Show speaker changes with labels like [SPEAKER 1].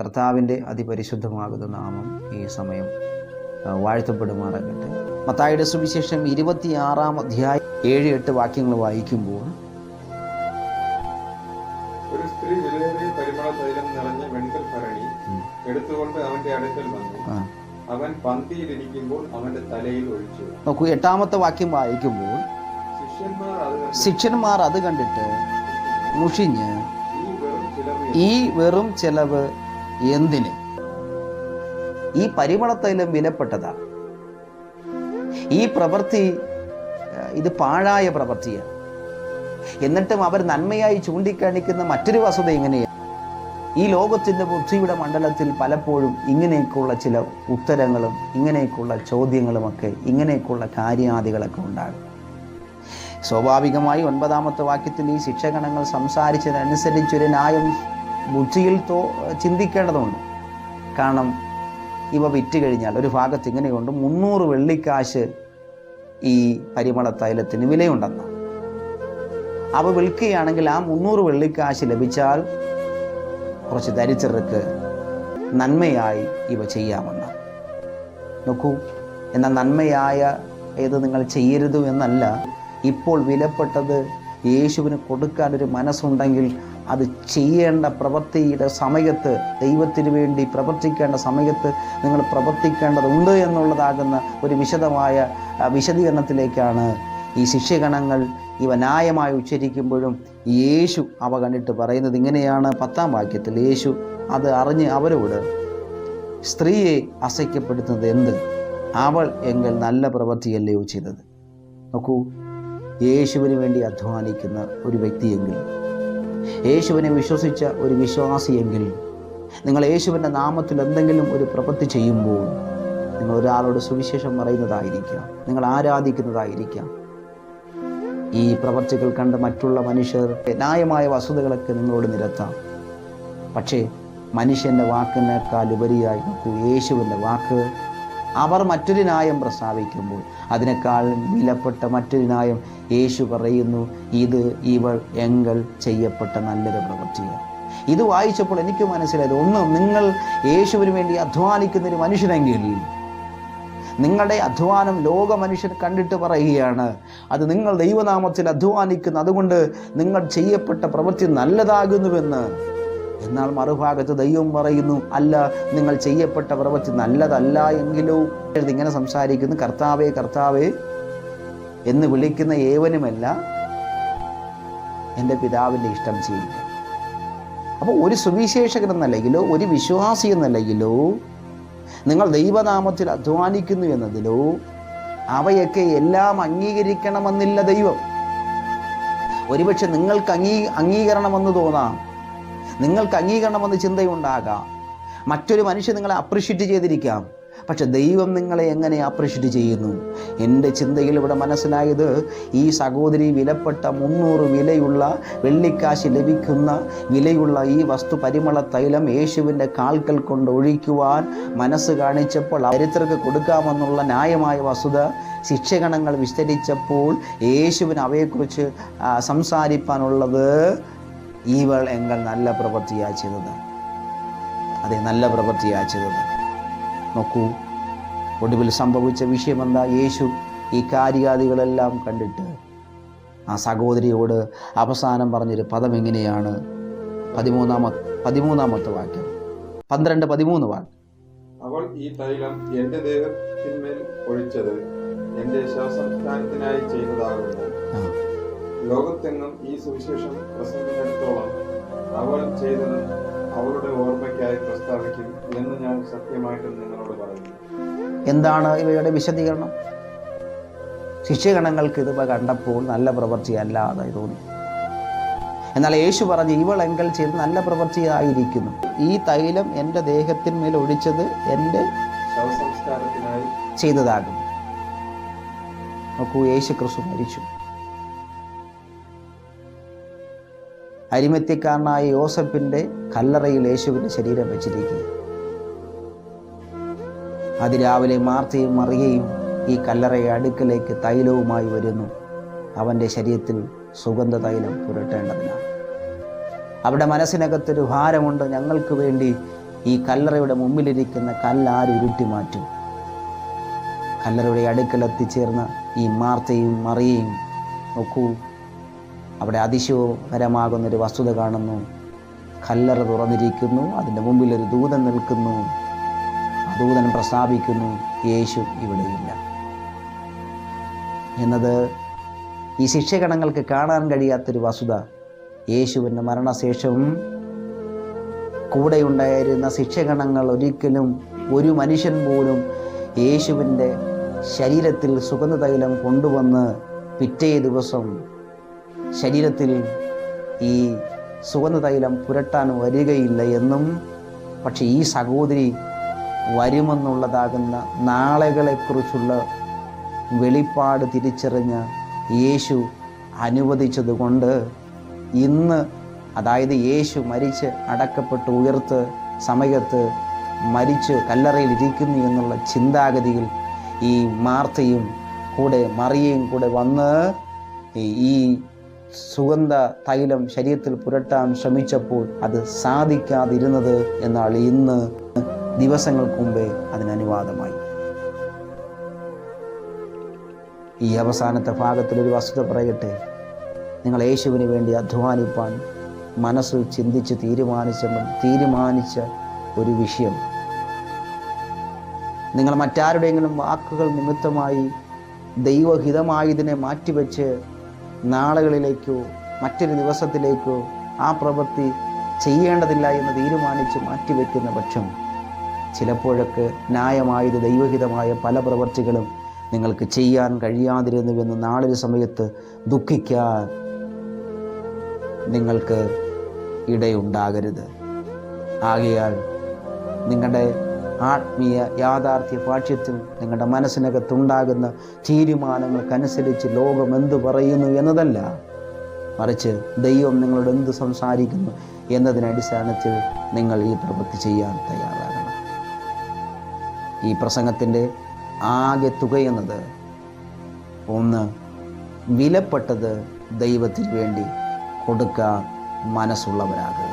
[SPEAKER 1] കർത്താവിന്റെ അതിപരിശുദ്ധമാകുന്ന നാമം ഈ സമയം വാഴ്ത്തപ്പെടുമാറാകട്ടെ. മത്തായുടെ സുവിശേഷം ഇരുപത്തിയാറാം അധ്യായം ഏഴ് എട്ട് വാക്യങ്ങൾ വായിക്കുമ്പോൾ
[SPEAKER 2] ഒരു സ്ത്രീ വിലയേറിയ പരിമള തൈലം നിറഞ്ഞ വെൺകൽ ഭരണി എടുത്തുകൊണ്ട് അവന്റെ അടുക്കൽ വന്നു. അവൻ പന്തിയിലിരിക്കുമ്പോൾ അവന്റെ തലയിൽ ഒഴിച്ചു.
[SPEAKER 1] നോക്കൂ എട്ടാമത്തെ വാക്യം വായിക്കുമ്പോൾ
[SPEAKER 2] ശിഷ്യന്മാർ അത്
[SPEAKER 1] കണ്ടിട്ട് മുഷിഞ്ഞ്
[SPEAKER 2] ഈ വെറും ചെലവ്
[SPEAKER 1] എന്തിന്? ഈ പരിമളത്തൈലം വിലപ്പെട്ടതാണ് ഈ പ്രവൃത്തി ഇത് പാഴായ പ്രവൃത്തിയാണ്. എന്നിട്ടും അവർ നന്മയായി ചൂണ്ടിക്കാണിക്കുന്ന മറ്റൊരു വസ്തുത ഇങ്ങനെയാണ്. ഈ ലോകത്തിന്റെ ബുദ്ധിയുടെ മണ്ഡലത്തിൽ പലപ്പോഴും ഇങ്ങനെയൊക്കെയുള്ള ചില ഉത്തരങ്ങളും ഇങ്ങനെയൊക്കെയുള്ള ചോദ്യങ്ങളുമൊക്കെ ഇങ്ങനെയൊക്കെയുള്ള കാര്യാദികളൊക്കെ ഉണ്ടാകും. സ്വാഭാവികമായി ഒൻപതാമത്തെ വാക്യത്തിൽ ഈ ശിക്ഷകണങ്ങൾ സംസാരിച്ചതിനനുസരിച്ചൊരു ന്യായം ബുദ്ധിയിൽ തോ ചിന്തിക്കേണ്ടതുണ്ട്. കാരണം ഇവ വിറ്റ് കഴിഞ്ഞാൽ ഒരു ഭാഗത്ത് ഇങ്ങനെയുണ്ട് മുന്നൂറ് വെള്ളിക്കാശ് ഈ പരിമള തൈലത്തിന് വിലയുണ്ടെന്ന്. അവ വിൽക്കുകയാണെങ്കിൽ ആ മുന്നൂറ് വെള്ളിക്കാശ് ലഭിച്ചാൽ കുറച്ച് ദരിദ്രർക്ക് നന്മയായി ഇവ ചെയ്യാമെന്ന്. നോക്കൂ എന്നാൽ നന്മയായ ഏത് നിങ്ങൾ ചെയ്യരുത് എന്നല്ല ഇപ്പോൾ വിലപ്പെട്ടത് യേശുവിന് കൊടുക്കാൻ ഒരു മനസ്സുണ്ടെങ്കിൽ അത് ചെയ്യേണ്ട പ്രവൃത്തിയുടെ സമയത്ത് ദൈവത്തിന് വേണ്ടി പ്രവർത്തിക്കേണ്ട സമയത്ത് നിങ്ങൾ പ്രവർത്തിക്കേണ്ടതുണ്ട് എന്നുള്ളതാകുന്ന ഒരു വിശദമായ വിശദീകരണത്തിലേക്കാണ് ഈ ശിഷ്യഗണങ്ങൾ ഇവ ന്യായമായി ഉച്ചരിക്കുമ്പോഴും യേശു അവ കണ്ടിട്ട് പറയുന്നത് ഇങ്ങനെയാണ് പത്താം വാക്യത്തിൽ. യേശു അത് അറിഞ്ഞ് അവരോട് സ്ത്രീയെ അസഹ്യപ്പെടുത്തുന്നത് എന്ത്? അവൾ എങ്കിൽ നല്ല പ്രവൃത്തിയല്ലയോ ചെയ്തത്? നോക്കൂ യേശുവിന് വേണ്ടി അധ്വാനിക്കുന്ന ഒരു വ്യക്തിയെങ്കിൽ യേശുവിനെ വിശ്വസിച്ച ഒരു വിശ്വാസിയെങ്കിൽ നിങ്ങൾ യേശുവിന്റെ നാമത്തിൽ എന്തെങ്കിലും ഒരു പ്രവൃത്തി ചെയ്യുമ്പോൾ നിങ്ങൾ ഒരാളോട് സുവിശേഷം പറയുന്നതായിരിക്കാം. നിങ്ങൾ ആരാധിക്കുന്നതായിരിക്കാം. ഈ പ്രവർത്തികൾ കണ്ട് മറ്റുള്ള മനുഷ്യർ ന്യായമായ വസ്തുതകളൊക്കെ നിങ്ങളോട് നിരത്താം. പക്ഷേ മനുഷ്യന്റെ വാക്കിനേക്കാൾ ഉപരിയായി യേശുവിന്റെ വാക്ക് അവർ മറ്റൊരു ന്യായം പ്രസ്താവിക്കുമ്പോൾ അതിനേക്കാൾ വിലപ്പെട്ട മറ്റൊരു ന്യായം യേശു പറയുന്നു ഇത് ഇവൾ എങ്കൽ ചെയ്യപ്പെട്ട നല്ലൊരു പ്രവൃത്തിയാണ്. ഇത് വായിച്ചപ്പോൾ എനിക്ക് മനസ്സിലായത് ഒന്ന് നിങ്ങൾ യേശുവിന് വേണ്ടി അധ്വാനിക്കുന്ന ഒരു മനുഷ്യനെങ്കിൽ നിങ്ങളുടെ അധ്വാനം ലോക മനുഷ്യർ കണ്ടിട്ട് പറയുകയാണ് അത് നിങ്ങൾ ദൈവനാമത്തിൽ അധ്വാനിക്കുന്ന അതുകൊണ്ട് നിങ്ങൾ ചെയ്യപ്പെട്ട പ്രവൃത്തി നല്ലതാകുന്നുവെന്ന്. എന്നാൽ മറുഭാഗത്ത് ദൈവം പറയുന്നു അല്ല നിങ്ങൾ ചെയ്യപ്പെട്ട പ്രവൃത്തി നല്ലതല്ല എങ്കിലോ. ഇങ്ങനെ സംസാരിക്കുന്നു കർത്താവേ കർത്താവേ എന്ന് വിളിക്കുന്ന ഏവനുമല്ല എന്റെ പിതാവിന്റെ ഇഷ്ടം ചെയ്യുക. അപ്പോൾ ഒരു സുവിശേഷകൻ എന്നല്ലെങ്കിലോ ഒരു വിശ്വാസി എന്നല്ലെങ്കിലോ നിങ്ങൾ ദൈവനാമത്തിൽ അധ്വാനിക്കുന്നു എന്നതിലോ അവയൊക്കെ എല്ലാം അംഗീകരിക്കണമെന്നില്ല ദൈവം. ഒരുപക്ഷെ നിങ്ങൾക്ക് അംഗീ അംഗീകരണമെന്ന് തോന്നാം. നിങ്ങൾക്ക് അംഗീകരണമെന്ന് ചിന്തയുണ്ടാകാം. മറ്റൊരു മനുഷ്യൻ നിങ്ങളെ അപ്രിഷ്യേറ്റ് ചെയ്തിരിക്കാം. പക്ഷെ ദൈവം നിങ്ങളെ എങ്ങനെ അപ്രിഷ്യേറ്റ് ചെയ്യുന്നു? എന്റെ ചിന്തയിൽ ഇവിടെ മനസ്സിലായത് ഈ സഹോദരി വിലപ്പെട്ട മുന്നൂറ് വിലയുള്ള വെള്ളിക്കാശ് ലഭിക്കുന്ന വിലയുള്ള ഈ വസ്തു പരിമള തൈലം യേശുവിന്റെ കാൽക്കൽ കൊണ്ട് ഒഴിക്കുവാൻ മനസ്സ് കാണിച്ചപ്പോൾ അരിത്രക്ക് കൊടുക്കാമെന്നുള്ള ന്യായമായ വസ്തുത ശിക്ഷഗണങ്ങൾ വിസ്തരിച്ചപ്പോൾ യേശുവിന് അവയെക്കുറിച്ച് സംസാരിപ്പാനുള്ളത് ഈവൾ എങ്കിൽ നല്ല പ്രവൃത്തിയാ ചെയ്തത്. അതെ നല്ല പ്രവൃത്തിയാ ചെയ്തത്. നോക്കൂ ഒടുവിൽ സംഭവിച്ച വിഷയം എന്താ യേശു ഈ കാര്യാദികളെല്ലാം കണ്ടിട്ട് ആ സഹോദരിയോട് അവസാനം പറഞ്ഞൊരു പദം എങ്ങനെയാണ് പതിമൂന്നാമ പതിമൂന്നാമത്തെ വാക്യം പന്ത്രണ്ട് പതിമൂന്ന് വാക്യം
[SPEAKER 2] അവൾ ഈ തൈലം എന്റെ ദേഹത്തിന്മേൽ ഒഴിച്ചത് എന്റെ ശവസംസ്കാരത്തിനായി ചെയ്തതാകുന്നു. ലോകത്തെങ്ങും ഈ സുവിശേഷം പ്രസംഗിച്ചിടത്തോളം അവർ ചെയ്തത് അവരുടെ ഓർമ്മയ്ക്കായി പ്രസ്താവിക്കും എന്ന് ഞാൻ സത്യമായിട്ടും നിങ്ങളോട് പറയുന്നു.
[SPEAKER 1] എന്താണ് ഇവയുടെ വിശദീകരണം? ശിഷ്യഗണങ്ങൾക്ക് ഇത് കണ്ടപ്പോൾ നല്ല പ്രവൃത്തിയല്ലാതെ തോന്നി. എന്നാൽ യേശു പറഞ്ഞ് ഇവളെങ്കൽ ചെയ്ത് നല്ല പ്രവൃത്തിയായിരിക്കുന്നു. ഈ തൈലം എന്റെ ദേഹത്തിന്മേൽ ഒഴിച്ചത് എന്റെ
[SPEAKER 2] ശവസംസ്കാരത്തിനായി
[SPEAKER 1] ചെയ്തതാകും നോക്കൂ യേശു ക്രിസ്തു മരിച്ചു. അരിമത്യക്കാരനായ യോസഫിന്റെ കല്ലറയിൽ യേശുവിന്റെ ശരീരം വെച്ചിരിക്കുക അതിരാവിലെ മാർത്തയും മറിയയും ഈ കല്ലറയെ അടുക്കലേക്ക് തൈലവുമായി വരുന്നു. അവന്റെ ശരീരത്തിൽ സുഗന്ധ തൈലം പുരട്ടേണ്ടതിനാണ്. അവിടെ മനസ്സിനകത്തൊരു ഭാരമുണ്ട്. ഞങ്ങൾക്ക് വേണ്ടി ഈ കല്ലറയുടെ മുമ്പിലിരിക്കുന്ന കല്ലാര് ഉരുട്ടി മാറ്റും. കല്ലറയുടെ അടുക്കൽ എത്തിച്ചേർന്ന ഈ മാർത്തയും മറിയയും നോക്കൂ അവിടെ അതിശയകരമാകുന്നൊരു വസ്തുത കാണുന്നു. കല്ലറ തുറന്നിരിക്കുന്നു. അതിന്റെ മുമ്പിൽ ഒരു ദൂതൻ നിൽക്കുന്നു. ആ ദൂതൻ പ്രസ്താവിക്കുന്നു യേശു ഇവിടെയില്ല. എന്നത് ഈ ശിക്ഷകണങ്ങൾക്ക് കാണാൻ കഴിയാത്തൊരു വസ്തുത. യേശുവിന്റെ മരണശേഷവും കൂടെയുണ്ടായിരുന്ന ശിക്ഷകണങ്ങൾ ഒരിക്കലും ഒരു മനുഷ്യൻ പോലും യേശുവിന്റെ ശരീരത്തിൽ സുഗന്ധതൈലം കൊണ്ടുവന്ന് പിറ്റേ ദിവസം ശരീരത്തിൽ ഈ സുഗന്ധ തൈലം പുരട്ടാൻ വരികയില്ല എന്നും പക്ഷേ ഈ സഹോദരി വരുമെന്നുള്ളതാകുന്ന നാളുകളെക്കുറിച്ചുള്ള വെളിപ്പാട് തിരിച്ചറിഞ്ഞ യേശു അനുവദിച്ചതുകൊണ്ട് ഇന്ന് അതായത് യേശു മരിച്ച് അടക്കപ്പെട്ട് ഉയർത്ത് സമയത്ത് മരിച്ച് കല്ലറയിൽ ഇരിക്കുന്നു എന്നുള്ള ചിന്താഗതിയിൽ ഈ മാർത്തയും കൂടെ മറിയയും കൂടെ വന്ന് ഈ- സുഗന്ധ തൈലം ശരീരത്തിൽ പുരട്ടാൻ ശ്രമിച്ചപ്പോൾ അത് സാധിക്കാതിരുന്നത് എന്നാൽ ഇന്ന് ദിവസങ്ങൾക്ക് മുമ്പേ അതിനനുവാദമായി ഈ അവസാനത്തെ ഭാഗത്തിൽ ഒരു വസ്തുത പറയട്ടെ. നിങ്ങൾ യേശുവിന് വേണ്ടി അധ്വാനിപ്പാൻ മനസ്സ് ചിന്തിച്ച് തീരുമാനിച്ച തീരുമാനിച്ച ഒരു വിഷയം. നിങ്ങൾ മറ്റാരുടെയെങ്കിലും വാക്കുകൾ നിമിത്തമായി ദൈവഹിതമായതിനെ മാറ്റിവെച്ച് നാളുകളിലേക്കോ മറ്റൊരു ദിവസത്തിലേക്കോ ആ പ്രവൃത്തി ചെയ്യേണ്ടതില്ല എന്ന് തീരുമാനിച്ച് മാറ്റിവെക്കുന്ന പക്ഷം ചിലപ്പോഴൊക്കെ ന്യായമായത് ദൈവഹിതമായ പല പ്രവൃത്തികളും നിങ്ങൾക്ക് ചെയ്യാൻ കഴിയാതിരുന്നുവെന്ന് നാളൊരു സമയത്ത് ദുഃഖിക്കാൻ നിങ്ങൾക്ക് ഇടയുണ്ടാകരുത്. ആകയാൽ നിങ്ങളുടെ ആത്മീയ യാഥാർത്ഥ്യ ഭാഷ്യത്തിൽ നിങ്ങളുടെ മനസ്സിനകത്തുണ്ടാകുന്ന തീരുമാനങ്ങൾക്കനുസരിച്ച് ലോകം എന്തു പറയുന്നു എന്നതല്ല. മറിച്ച് ദൈവം നിങ്ങളോട് എന്ത് സംസാരിക്കുന്നു എന്നതിന് അടിസ്ഥാനത്തിൽ നിങ്ങൾ ഈ പ്രവൃത്തി ചെയ്യാൻ തയ്യാറാകണം. ഈ പ്രസംഗത്തിന്റെ ആകെ തുകയെന്നത് ഒന്ന് വിലപ്പെട്ടത് ദൈവത്തിന് വേണ്ടി കൊടുക്കാൻ മനസ്സുള്ളവരാകുക